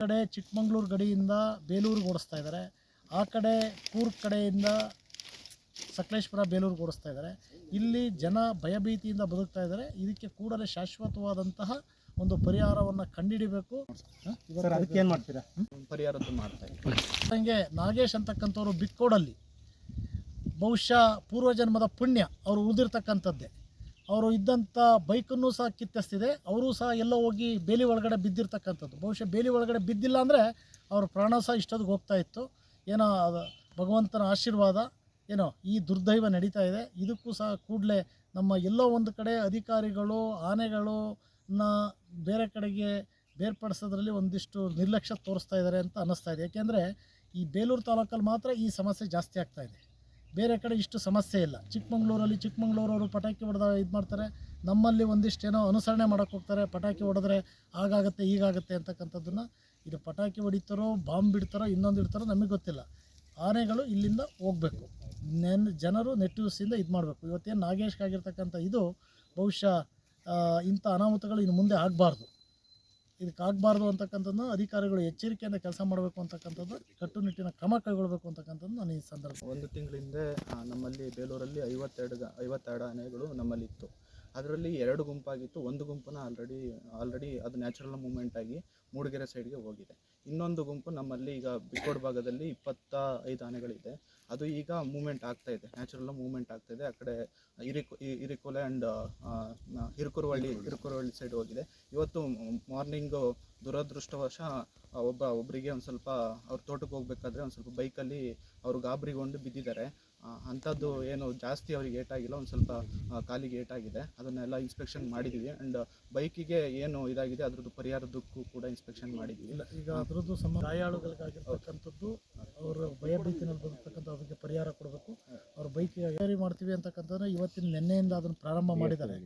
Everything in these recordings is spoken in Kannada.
ಕಡೆ ಚಿಕ್ಕಮಂಗ್ಳೂರು ಗಡಿಯಿಂದ ಬೇಲೂರಿಗೆ ಓಡಿಸ್ತಾ ಇದ್ದಾರೆ. ಆ ಕಡೆ ಕೂರ್ಗ್ ಕಡೆಯಿಂದ ಸಕಲೇಶ್ಪುರ ಬೇಲೂರಿಗೆ ಓಡಿಸ್ತಾ ಇದ್ದಾರೆ. ಇಲ್ಲಿ ಜನ ಭಯಭೀತಿಯಿಂದ ಬದುಕ್ತಾ ಇದ್ದಾರೆ. ಇದಕ್ಕೆ ಕೂಡಲೇ ಶಾಶ್ವತವಾದಂತಹ ಒಂದು ಪರಿಹಾರವನ್ನು ಕಂಡುಹಿಡಿಬೇಕು ಅದಕ್ಕೆ ಏನು ಮಾಡ್ತೀರಾ? ಪರಿಹಾರದ್ದು ಮಾಡ್ತಾ ಹಂಗೆ ನಾಗೇಶ್ ಅಂತಕ್ಕಂಥವ್ರು ಬಿಕ್ಕೋಡಲ್ಲಿ ಬಹುಶಃ ಪೂರ್ವಜನ್ಮದ ಪುಣ್ಯ ಅವರು ಉಳಿದಿರ್ತಕ್ಕಂಥದ್ದೇ. ಅವರು ಇದ್ದಂಥ ಬೈಕನ್ನು ಸಹ ಕಿತ್ತೆಸ್ತಿದೆ ಅವರು ಸಹ ಎಲ್ಲೋ ಹೋಗಿ ಬೇಲಿ ಒಳಗಡೆ ಬಿದ್ದಿರ್ತಕ್ಕಂಥದ್ದು. ಬಹುಶಃ ಬೇಲಿ ಒಳಗಡೆ ಬಿದ್ದಿಲ್ಲ ಅಂದರೆ ಅವ್ರ ಪ್ರಾಣ ಸಹ ಇಷ್ಟೊತ್ತಿಗೆ ಹೋಗ್ತಾ ಇತ್ತು. ಏನೋ ಭಗವಂತನ ಆಶೀರ್ವಾದ ಏನೋ ಈ ದುರ್ದೈವ ನಡೀತಾ ಇದೆ. ಇದಕ್ಕೂ ಸಹ ಕೂಡಲೇ ನಮ್ಮ ಎಲ್ಲೋ ಒಂದು ಕಡೆ ಅಧಿಕಾರಿಗಳು ಆನೆಗಳನ್ನ ಬೇರೆ ಕಡೆಗೆ ಬೇರ್ಪಡಿಸೋದ್ರಲ್ಲಿ ಒಂದಿಷ್ಟು ನಿರ್ಲಕ್ಷ್ಯ ತೋರಿಸ್ತಾ ಇದ್ದಾರೆ ಅಂತ ಅನ್ನಿಸ್ತಾ ಇದೆ. ಯಾಕೆಂದರೆ ಈ ಬೇಲೂರು ತಾಲೂಕಲ್ಲಿ ಮಾತ್ರ ಈ ಸಮಸ್ಯೆ ಜಾಸ್ತಿ ಆಗ್ತಾ ಇದೆ. ಬೇರೆ ಕಡೆ ಇಷ್ಟು ಸಮಸ್ಯೆ ಇಲ್ಲ. ಚಿಕ್ಕಮಂಗ್ಳೂರಲ್ಲಿ ಚಿಕ್ಕಮಂಗ್ಳೂರವರು ಪಟಾಕಿ ಹೊಡೆದ ಇದು ಮಾಡ್ತಾರೆ. ನಮ್ಮಲ್ಲಿ ಒಂದಿಷ್ಟೇನೋ ಅನುಸರಣೆ ಮಾಡೋಕ್ಕೆ ಹೋಗ್ತಾರೆ. ಪಟಾಕಿ ಹೊಡೆದ್ರೆ ಆಗಾಗುತ್ತೆ ಹೀಗಾಗತ್ತೆ ಅಂತಕ್ಕಂಥದ್ದನ್ನು ಇದು ಪಟಾಕಿ ಹೊಡಿತಾರೋ, ಬಾಂಬ್ ಬಿಡ್ತಾರೋ, ಇನ್ನೊಂದು ಇಡ್ತಾರೋ ನಮಗೆ ಗೊತ್ತಿಲ್ಲ. ಆನೆಗಳು ಇಲ್ಲಿಂದ ಹೋಗಬೇಕು. ನೆನ್, ಜನರು ನೆಟ್ಟುಸಿಂದ ಇದು ಮಾಡಬೇಕು. ಇವತ್ತೇನು ನಾಗೇಶ್ಗಾಗಿರ್ತಕ್ಕಂಥ ಇದು ಬಹುಶಃ ಇಂಥ ಅನಾಹುತಗಳು ಇನ್ನು ಮುಂದೆ ಆಗಬಾರ್ದು. ಇದಕ್ಕೆ ಅಂತಕ್ಕಂಥದ್ದು ಅಧಿಕಾರಿಗಳು ಎಚ್ಚರಿಕೆಯಿಂದ ಕೆಲಸ ಮಾಡಬೇಕು ಅಂತಕ್ಕಂಥದ್ದು ಕಟ್ಟುನಿಟ್ಟಿನ ಕ್ರಮ ಕೈಗೊಳ್ಳಬೇಕು ಅಂತಕ್ಕಂಥದ್ದು ನಾನು ಈ ಸಂದರ್ಭ ಒಂದು ತಿಂಗಳ ಹಿಂದೆ ನಮ್ಮಲ್ಲಿ ಬೇಲೂರಲ್ಲಿ ಐವತ್ತೆರಡು ಐವತ್ತೆರಡು ಆನೆಗಳು ನಮ್ಮಲ್ಲಿ ಇತ್ತು ಅದರಲ್ಲಿ ಎರಡು ಗುಂಪಾಗಿತ್ತು. ಒಂದು ಗುಂಪನ್ನ ಆಲ್ರೆಡಿ ಆಲ್ರೆಡಿ ಅದು ನ್ಯಾಚುರಲ್ ಮೂವ್ಮೆಂಟ್ ಆಗಿ ಮೂಡಿಗೆರೆ ಸೈಡ್ಗೆ ಹೋಗಿದೆ. ಇನ್ನೊಂದು ಗುಂಪು ನಮ್ಮಲ್ಲಿ ಈಗ ಬಿಕೋಡ್ ಭಾಗದಲ್ಲಿ ಇಪ್ಪತ್ತ ಐದು ಆನೆಗಳಿದೆ. ಅದು ಈಗ ಮೂವ್ಮೆಂಟ್ ಆಗ್ತಾ ಇದೆ. ನ್ಯಾಚುರಲ್ ಮೂವ್ಮೆಂಟ್ ಆಗ್ತಾ ಇದೆ. ಆ ಕಡೆ ಇರಿಕೊ ಇರಿಕೊಲೆ ಆ್ಯಂಡ್ ಹಿರುಕುರವಳ್ಳಿ ಹಿರುಕುರವಳ್ಳಿ. ಸೈಡ್ ಹೋಗಿದೆ. ಇವತ್ತು ಮಾರ್ನಿಂಗು ದುರದೃಷ್ಟವಶ ಒಬ್ಬ ಒಬ್ಬರಿಗೆ ಒಂದು ಸ್ವಲ್ಪ ಅವ್ರ ತೋಟಕ್ಕೆ ಹೋಗ್ಬೇಕಾದ್ರೆ ಒಂದು ಸ್ವಲ್ಪ ಬೈಕಲ್ಲಿ ಅವರು ಗಾಬರಿಗೊಂಡು ಬಿದ್ದಿದ್ದಾರೆ. ಅಂಥದ್ದು ಏನು ಜಾಸ್ತಿ ಅವ್ರಿಗೆ ಏಟಾಗಿಲ್ಲ, ಒಂದು ಸ್ವಲ್ಪ ಕಾಲಿಗೆ ಏಟಾಗಿದೆ. ಅದನ್ನೆಲ್ಲ ಇನ್ಸ್ಪೆಕ್ಷನ್ ಮಾಡಿದ್ದೀವಿ ಆ್ಯಂಡ್ ಬೈಕಿಗೆ ಏನು ಇದಾಗಿದೆ, ಅದ್ರದ್ದು ಪರಿಹಾರದಕ್ಕೂ ಕೂಡ ಇನ್ಸ್ಪೆಕ್ಷನ್ ಮಾಡಿದ್ದೀವಿ ಇಲ್ಲ, ಈಗ ಅದರದ್ದು ಸಮ, ಗಾಯಾಳುಗಳಿಗಾಗಿರ್ತಕ್ಕಂಥದ್ದು, ಅವರ ಭಯಭೀತಿನಲ್ಲಿ ಬರ್ತಕ್ಕಂಥ ಅದಕ್ಕೆ ಪರಿಹಾರ ಕೊಡಬೇಕು. ಅವ್ರ ಬೈಕಿಗೆ ರಿಪೇರಿ ಮಾಡ್ತೀವಿ ಅಂತಕ್ಕಂಥದ್ದು ಇವತ್ತಿನ ನಿನ್ನೆಯಿಂದ ಅದನ್ನು ಪ್ರಾರಂಭ ಮಾಡಿದ್ದಾರೆ.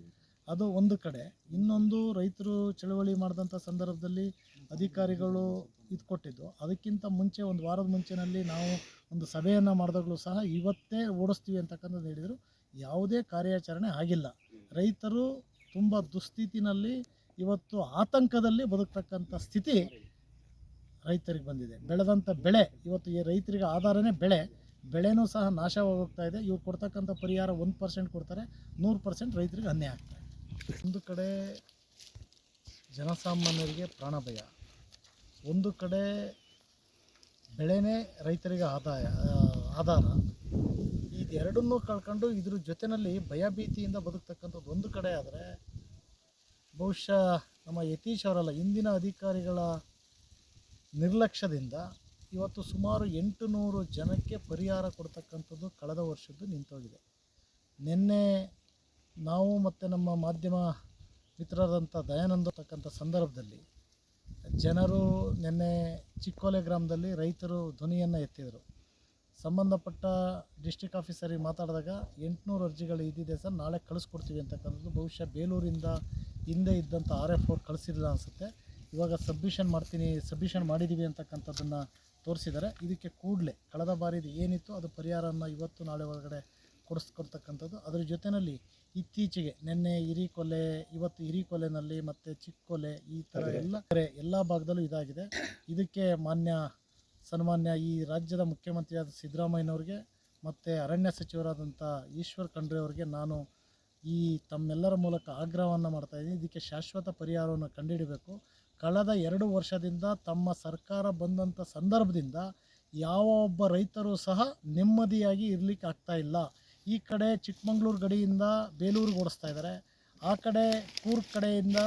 ಅದು ಒಂದು ಕಡೆ. ಇನ್ನೊಂದು ರೈತರು ಚಳವಳಿ ಮಾಡಿದಂಥ ಸಂದರ್ಭದಲ್ಲಿ ಅಧಿಕಾರಿಗಳು ಇದು ಕೊಟ್ಟಿದ್ದು. ಅದಕ್ಕಿಂತ ಮುಂಚೆ ಒಂದು ವಾರದ ಮುಂಚೆನಲ್ಲಿ ನಾವು ಒಂದು ಸಭೆಯನ್ನು ಮಾಡಿದಾಗಲೂ ಸಹ ಇವತ್ತೇ ಓಡಿಸ್ತೀವಿ ಅಂತಕ್ಕಂಥದ್ದು ಹೇಳಿದರು. ಯಾವುದೇ ಕಾರ್ಯಾಚರಣೆ ಆಗಿಲ್ಲ. ರೈತರು ತುಂಬ ದುಸ್ಥಿತಿನಲ್ಲಿ ಇವತ್ತು ಆತಂಕದಲ್ಲಿ ಬದುಕ್ತಕ್ಕಂಥ ಸ್ಥಿತಿ ರೈತರಿಗೆ ಬಂದಿದೆ. ಬೆಳೆದಂಥ ಬೆಳೆ, ಇವತ್ತು ಈ ರೈತರಿಗೆ ಆಧಾರನೇ ಬೆಳೆ, ಬೆಳೆನೂ ಸಹ ನಾಶವಾಗೋಗ್ತಾ ಇದೆ. ಇವ್ರು ಕೊಡ್ತಕ್ಕಂಥ ಪರಿಹಾರ ಒಂದು ಪರ್ಸೆಂಟ್ ಕೊಡ್ತಾರೆ, ನೂರು ಪರ್ಸೆಂಟ್ ರೈತರಿಗೆ ಅನ್ಯಾಯ ಆಗ್ತಾ ಇದೆ. ಒಂದು ಕಡೆ ಜನಸಾಮಾನ್ಯರಿಗೆ ಪ್ರಾಣ ಭಯ ಒಂದು ಕಡೆ ಬೆಳೆನೇ ರೈತರಿಗೆ ಆದಾಯ ಆಧಾರ. ಇದೆರಡನ್ನೂ ಕಳ್ಕೊಂಡು ಇದ್ರ ಜೊತೆಯಲ್ಲಿ ಭಯಭೀತಿಯಿಂದ ಬದುಕ್ತಕ್ಕಂಥದ್ದು ಒಂದು ಕಡೆ ಆದರೆ, ಬಹುಶಃ ನಮ್ಮ ಯತೀಶ್ ಅವರಲ್ಲ, ಇಂದಿನ ಅಧಿಕಾರಿಗಳ ನಿರ್ಲಕ್ಷ್ಯದಿಂದ ಇವತ್ತು ಸುಮಾರು ಎಂಟು ನೂರು ಜನಕ್ಕೆ ಪರಿಹಾರ ಕೊಡ್ತಕ್ಕಂಥದ್ದು ಕಳೆದ ವರ್ಷದ್ದು ನಿಂತೋಗಿದೆ. ನಿನ್ನೆ ನಾವು ಮತ್ತು ನಮ್ಮ ಮಾಧ್ಯಮ ಮಿತ್ರರಾದಂಥ ದಯಾನಂದ ತಕ್ಕಂಥ ಸಂದರ್ಭದಲ್ಲಿ ಜನರು ನಿನ್ನೆ ಚಿಕ್ಕೋಲೆ ಗ್ರಾಮದಲ್ಲಿ ರೈತರು ಧ್ವನಿಯನ್ನು ಎತ್ತಿದರು. ಸಂಬಂಧಪಟ್ಟ ಡಿಸ್ಟಿಕ್ ಆಫೀಸರಿಗೆ ಮಾತಾಡಿದಾಗ ಎಂಟುನೂರು ಅರ್ಜಿಗಳು ಇದ್ದಿದೆ ಸರ್, ನಾಳೆ ಕಳಿಸ್ಕೊಡ್ತೀವಿ ಅಂತಕ್ಕಂಥದ್ದು. ಬಹುಶಃ ಬೇಲೂರಿಂದ ಹಿಂದೆ ಇದ್ದಂಥ ಆರ್ ಎಫ್ ಅವ್ರು ಕಳಿಸಿಲ್ಲ ಅನಿಸುತ್ತೆ. ಇವಾಗ ಸಬ್ಮಿಷನ್ ಮಾಡ್ತೀನಿ, ಸಬ್ಮಿಷನ್ ಮಾಡಿದ್ದೀವಿ ಅಂತಕ್ಕಂಥದ್ದನ್ನು ತೋರಿಸಿದ್ದಾರೆ. ಇದಕ್ಕೆ ಕೂಡಲೇ ಕಳೆದ ಬಾರಿದು ಏನಿತ್ತು, ಅದು ಪರಿಹಾರನ ಇವತ್ತು ನಾಳೆ ಒಳಗಡೆ ಕೊಡಿಸ್ಕೊಡ್ತಕ್ಕಂಥದ್ದು. ಅದ್ರ ಜೊತೆಯಲ್ಲಿ ಇತ್ತೀಚೆಗೆ ನಿನ್ನೆ ಹಿರಿಕೊಲೆ ಇವತ್ತು ಹಿರಿಕೊಲೆನಲ್ಲಿ ಮತ್ತು ಚಿಕ್ಕೊಲೆ ಈ ಥರ ಎಲ್ಲ ಕರೆ ಎಲ್ಲ ಭಾಗದಲ್ಲೂ ಇದಾಗಿದೆ. ಇದಕ್ಕೆ ಮಾನ್ಯ ಸನ್ಮಾನ್ಯ ಈ ರಾಜ್ಯದ ಮುಖ್ಯಮಂತ್ರಿಯಾದ ಸಿದ್ದರಾಮಯ್ಯನವ್ರಿಗೆ ಮತ್ತು ಅರಣ್ಯ ಸಚಿವರಾದಂಥ ಈಶ್ವರ್ ಖಂಡ್ರೆ ಅವರಿಗೆ ನಾನು ಈ ತಮ್ಮೆಲ್ಲರ ಮೂಲಕ ಆಗ್ರಹವನ್ನು ಮಾಡ್ತಾ ಇದ್ದೀನಿ. ಇದಕ್ಕೆ ಶಾಶ್ವತ ಪರಿಹಾರವನ್ನು ಕಂಡುಹಿಡಬೇಕು. ಕಳೆದ ಎರಡು ವರ್ಷದಿಂದ ತಮ್ಮ ಸರ್ಕಾರ ಬಂದಂಥ ಸಂದರ್ಭದಿಂದ ಯಾವ ಒಬ್ಬ ರೈತರು ಸಹ ನೆಮ್ಮದಿಯಾಗಿ ಇರಲಿಕ್ಕೆ ಆಗ್ತಾ ಇಲ್ಲ. ಈ ಕಡೆ ಚಿಕ್ಕಮಂಗ್ಳೂರು ಗಡಿಯಿಂದ ಬೇಲೂರಿಗೆ ಓಡಿಸ್ತಾ ಇದ್ದಾರೆ. ಆ ಕಡೆ ಕೂರ್ಗ್ ಕಡೆಯಿಂದ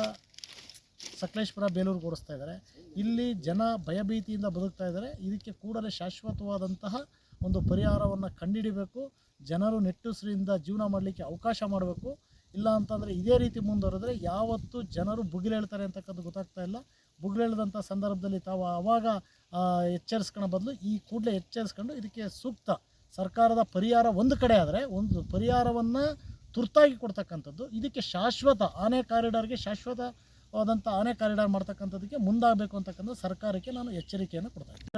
ಸಕಲೇಶ್ಪುರ ಬೇಲೂರಿಗೆ ಓಡಿಸ್ತಾ ಇದ್ದಾರೆ. ಇಲ್ಲಿ ಜನ ಭಯಭೀತಿಯಿಂದ ಬದುಕ್ತಾ ಇದ್ದಾರೆ. ಇದಕ್ಕೆ ಕೂಡಲೇ ಶಾಶ್ವತವಾದಂತಹ ಒಂದು ಪರಿಹಾರವನ್ನು ಕಂಡಿಡಿಬೇಕು. ಜನರು ನೆಟ್ಟುಸಿರಿಂದ ಜೀವನ ಮಾಡಲಿಕ್ಕೆ ಅವಕಾಶ ಮಾಡಬೇಕು. ಇಲ್ಲ ಅಂತಂದರೆ ಇದೇ ರೀತಿ ಮುಂದುವರೆದ್ರೆ ಯಾವತ್ತೂ ಜನರು ಬುಗಿಲೇಳ್ತಾರೆ ಅಂತಕ್ಕದ್ದು ಗೊತ್ತಾಗ್ತಾ ಇಲ್ಲ. ಬುಗಿಲೇಳ್ದಂಥ ಸಂದರ್ಭದಲ್ಲಿ ತಾವು ಆವಾಗ ಎಚ್ಚರಿಸ್ಕೊಳ್ಳೋ ಬದಲು ಈ ಕೂಡಲೇ ಎಚ್ಚರಿಸ್ಕೊಂಡು ಇದಕ್ಕೆ ಸೂಕ್ತ ಸರ್ಕಾರದ ಪರಿಹಾರ ಒಂದು ಕಡೆ ಆದರೆ ಒಂದು ಪರಿಹಾರವನ್ನು ತುರ್ತಾಗಿ ಕೊಡ್ತಕ್ಕಂಥದ್ದು, ಇದಕ್ಕೆ ಶಾಶ್ವತ ಆನೆ ಕಾರಿಡಾರ್ಗೆ ಶಾಶ್ವತವಾದಂಥ ಆನೆ ಕಾರಿಡಾರ್ ಮಾಡ್ತಕ್ಕಂಥದ್ದಕ್ಕೆ ಮುಂದಾಗಬೇಕು ಅಂತಕ್ಕಂಥ ಸರ್ಕಾರಕ್ಕೆ ನಾನು ಎಚ್ಚರಿಕೆಯನ್ನು ಕೊಡ್ತಾ